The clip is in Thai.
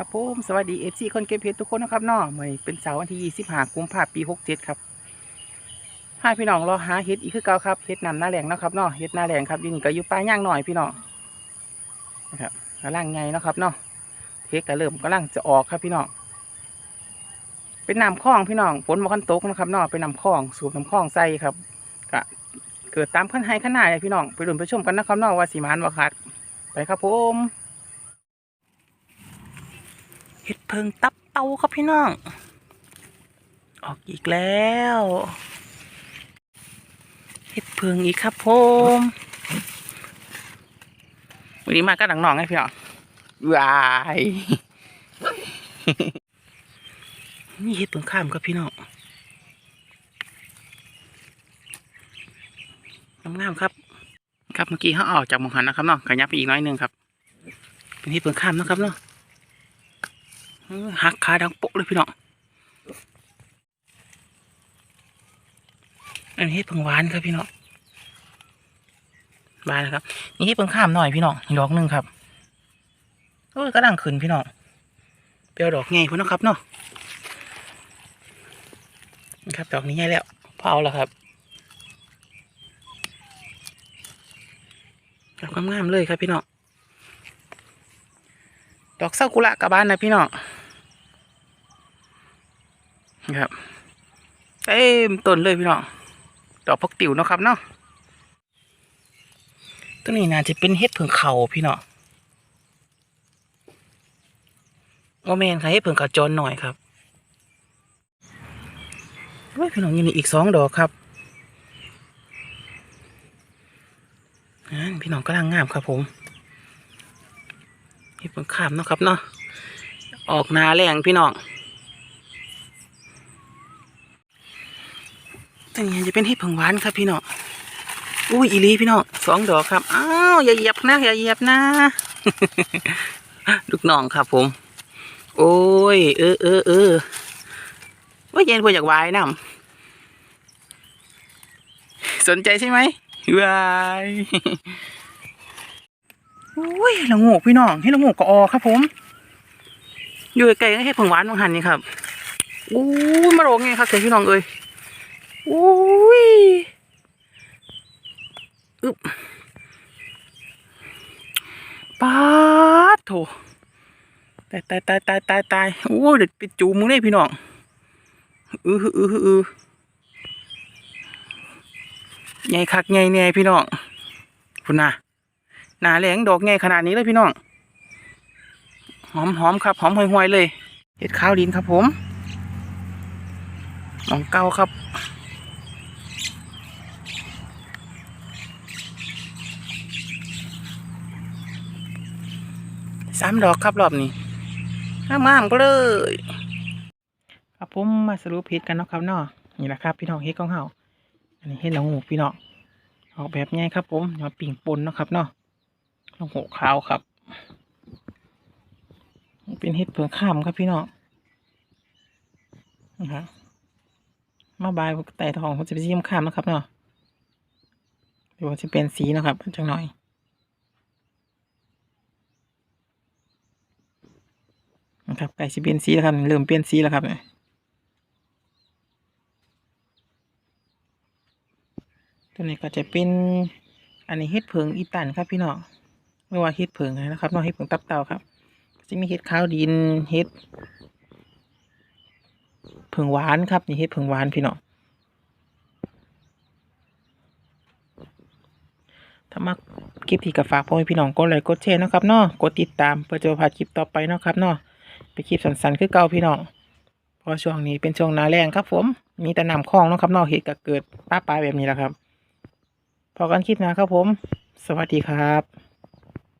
ครับผมสวัสดีเอฟซีคนเก็บเพชรทุกคนนะครับเนาะมื่อเป็นเสาร์วันที่25กุมภาพันธ์ปี67ครับพาพี่น้องรอหาเห็ดอีกคือเก่าครับเห็ดนำหน้าแหลงนะครับเนาะเห็ดหน้าแหลงครับยินก็อยู่ปลายย่างหน่อยพี่น้องนะครับกำลังไงนะครับเนาะเห็ดก็เริ่มกำลังจะออกครับพี่น้องเป็นน้ำคลองพี่น้องฝนมาคันตกนะครับเนาะเป็นน้ำคลองสูบน้ำคลองใส่ครับก็เกิดตามขั้นไฮขั้นหนาเลยพี่น้องไปดูไปชมกันนะครับเนาะว่าสีมานว่าขาดไปครับผม เห็ดเพิงตับเตาครับพี่น้อง ออกอีกแล้วเห็ดเพิงอีกครับผมวันนี้มาก็หนังหนองไงพี่น้องวายนี่เห็ดเพิงข้ามครับพี่น้องงามๆครับ ครับเมื่อกี้เขาออกจากหมองหันนะครับเนาะขยับไปอีกน้อยหนึงครับ เป็นเห็ดเพิงข้ามนะครับเนาะเออ หักขาดังโป๊ะเลยพี่น้องอันนี้เพิ่งหวานครับพี่น้องบานนะครับ นี่เพิ่งข้ามหน่อยพี่น้องดอกหนึ่งครับโอ้ยก็ดังขึ้นพี่น้องเปียวดอกไงพี่น้องครับเนาะนะครับดอกนี้ใหญ่แล้วพอเอาแล้วครับดอกงามๆเลยครับพี่น้องดอกซากุระกับบ้านนะพี่น้อง ครับเต็มต้นเลยพี่น้องดอกพักติ๋วเนาะครับเนาะตัวนี้น่าจะเป็นเห็ดเผืองเขาพี่น้องว่าแมนค่ะเห็ดเผืองเขาจรหน่อยครับเฮ้ยพี่น้องยังนี่อีกสองดอกครับนั่พี่น้องกำลังงามครับผมเห็ดเพิ่งข้ามเนาะครับเนาะออกนาแรงพี่น้อง ตัวนี้จะเป็นเห็ดเพิ่งหวานครับพี่น้องอุ้ยอีลีพี่น้องสองดอกครับอ้าวอย่าเหยียบนะอย่าเหยียบนะลูกน้องครับผม โอ้ย เออเออเออว่าเย็นพออยากวายน้ำสนใจใช่ไหมวายอุ้ยละโงกพี่น้องให้ละโงกก็ออครับผม อยู่ไกลก็ให้ผงหวานบางหันนี่ครับอู้ยมาโรงไงครับเสียพี่น้องเอ้ย อุ้ยอึบปาดโถตายตายตายตายตายตายโอ้ยเด็ดไปจูมึงได้พี่น้องอืออืออือใหญ่คักใหญ่แน่พี่น้องคุณนะหนาแหลงดอกไงขนาดนี้เลยพี่น้องหอมหอมครับหอมห่วยๆเลยเห็ดข้าวดินครับผมน้องเก้าครับ สามดอกครับรอบนี้งามๆก็เลยครับผมมาสรุปเห็ดกันเนาะครับเนาะนี่แหละครับ พี่น้องเห็ดของเฮาอันนี้เห็ดหละงูพี่น้องออกแบบง่ายครับ ผมมาปิ่งปนเนาะครับเนาะลงหัวขาวครับ เป็นเห็ดเผือกข้ามครับพี่น้องนะฮะมาบายไต่ทองผมจะไปจิ้มข้ามนะครับเนาะเดี๋ยวจะเป็นสีนะครับจังหน่อย นะ ครับไก่จะเปลี่ยนสีแล้วครับเริ่มเปลี่ยนสีแล้วครับเนี่ยตัวนี้ก็จะเป็นอันนี้เห็ดเพิงอีตันครับพี่น้องไม่ว่าเห็ดเผิงนะครับนอกเห็ดเผิงตับเต่าครับจะมีเห็ดขาวดินเห็ดเผิงหวานครับนี่เห็ดเผิงหวานพี่น้องถ้ามาคลิปที่กับฝากพ่อแม่พี่น้องกดไลค์กดแชร์นะครับเนาะกดติดตามเพื่อจะพาคลิปต่อไปนะครับเนาะ ไปคลิปสั้นๆคือเก่าพี่น้องพอช่วงนี้เป็นช่วงหนาแรงครับผมมีแต่น้ำคลองน้องครับนอกเหตุก็เกิดป้าปลายแบบนี้แหละครับพอกันคลิปนะครับผม สวัสดีครับ